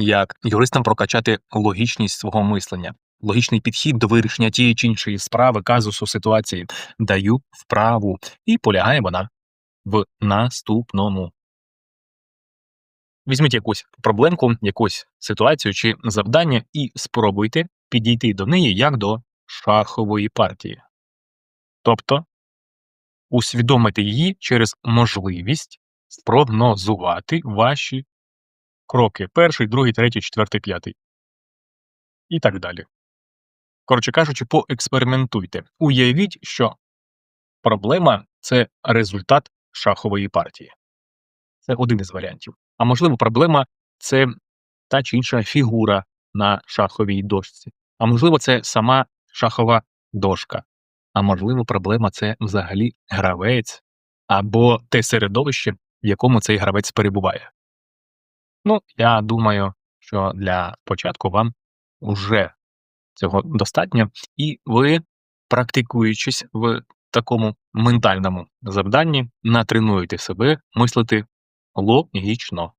як юристам прокачати логічність свого мислення, логічний підхід до вирішення тієї чи іншої справи, казусу, ситуації. Даю вправу, і полягає вона в наступному. Візьміть якусь проблемку, якусь ситуацію чи завдання і спробуйте підійти до неї як до шахової партії. Тобто усвідомити її через можливість спрогнозувати ваші кроки перший, другий, третій, четвертий, п'ятий. І так далі. Коротше кажучи, поекспериментуйте. Уявіть, що проблема це результат шахової партії. Це один із варіантів. А можливо, проблема це та чи інша фігура на шаховій дошці. А можливо, це сама шахова дошка. А можливо, проблема це взагалі гравець або те середовище, в якому цей гравець перебуває. Ну, я думаю, що для початку вам вже цього достатньо, і ви, практикуючись в такому ментальному завданні, натренуєте себе мислити логічно.